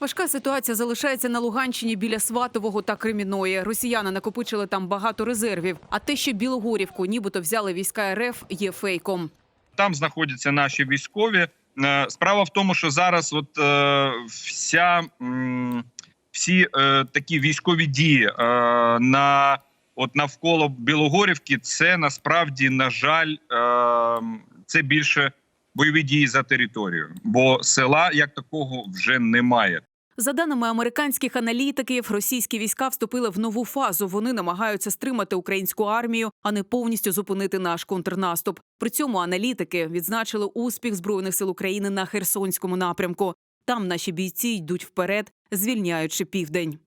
Важка ситуація залишається на Луганщині біля Сватового та Креміної. Росіяни накопичили там багато резервів. А те, що Білогорівку нібито взяли війська РФ, є фейком. Там знаходяться наші військові. Е, Справа в тому, що зараз от е, вся всі е, такі військові дії на от навколо Білогорівки, це насправді на жаль, це більше бойові дії за територію, бо села як такого вже немає. За даними американських аналітиків, російські війська вступили в нову фазу. Вони намагаються стримати українську армію, а не повністю зупинити наш контрнаступ. При цьому аналітики відзначили успіх збройних сил України на Херсонському напрямку. Там наші бійці йдуть вперед, звільняючи південь.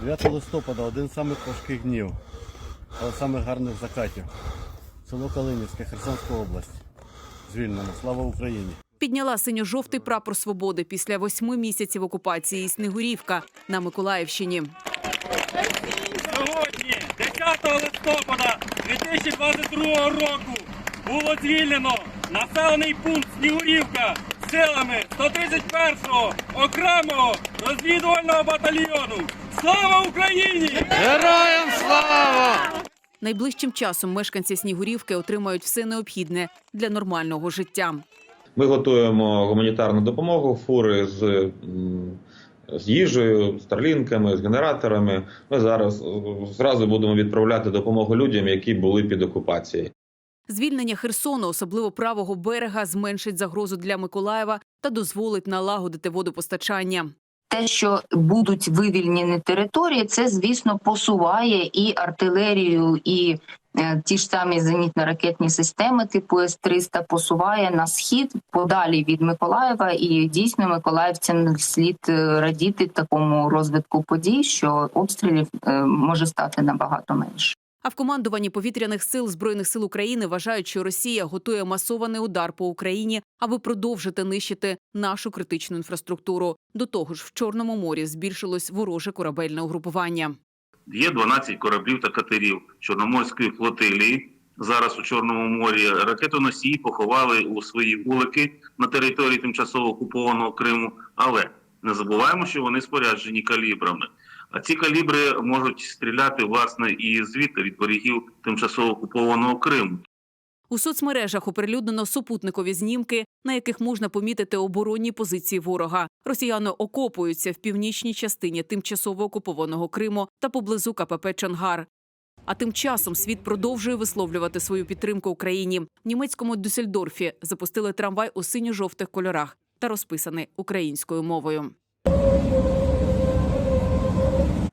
9 листопада один з самих важких днів, але самих гарних закатів. Село Калинівське, Херсонська область. Звільнено. Слава Україні! Підняла синьо-жовтий прапор свободи після восьми місяців окупації Снегурівка на Миколаївщині. Сьогодні, 10 листопада 2022 року, було звільнено населений пункт Снігурівка силами 131-го окремого розвідувального батальйону. Слава Україні! Найближчим часом мешканці Снігурівки отримають все необхідне для нормального життя. Ми готуємо гуманітарну допомогу, фури з, з їжею, з тарлінками, з генераторами. Ми зараз е, зразу будемо відправляти допомогу людям, які були під окупацією. Звільнення Херсону, особливо правого берега, зменшить загрозу для Миколаєва та дозволить налагодити водопостачання. Те, що будуть вивільнені території, це звісно посуває і артилерію, і е, ті ж самі зенітно-ракетні системи, типу С-300, посуває на схід подалі від Миколаєва. І дійсно миколаївцям слід е, радіти такому розвитку подій, що обстрілів е, може стати набагато менше. А в командуванні повітряних сил збройних сил України вважають, що Росія готує масований удар по Україні, аби продовжити нищити нашу критичну інфраструктуру. До того ж, в Чорному морі збільшилось вороже корабельне угрупування. Є 12 кораблів та катерів Чорноморської флотилії. Зараз у Чорному морі ракетоносії поховали у свої вулики на території тимчасово окупованого Криму. Але не забуваємо, що вони споряджені калібрами. А ці калібри можуть стріляти власне і звідти від берегів тимчасово окупованого Криму. У соцмережах оприлюднено супутникові знімки, на яких можна помітити оборонні позиції ворога. Росіяни окопуються в північній частині тимчасово окупованого Криму та поблизу КПП Чонгар. А тим часом світ продовжує висловлювати свою підтримку Україні. В німецькому Дюссельдорфі запустили трамвай у синьо-жовтих кольорах та розписаний українською мовою.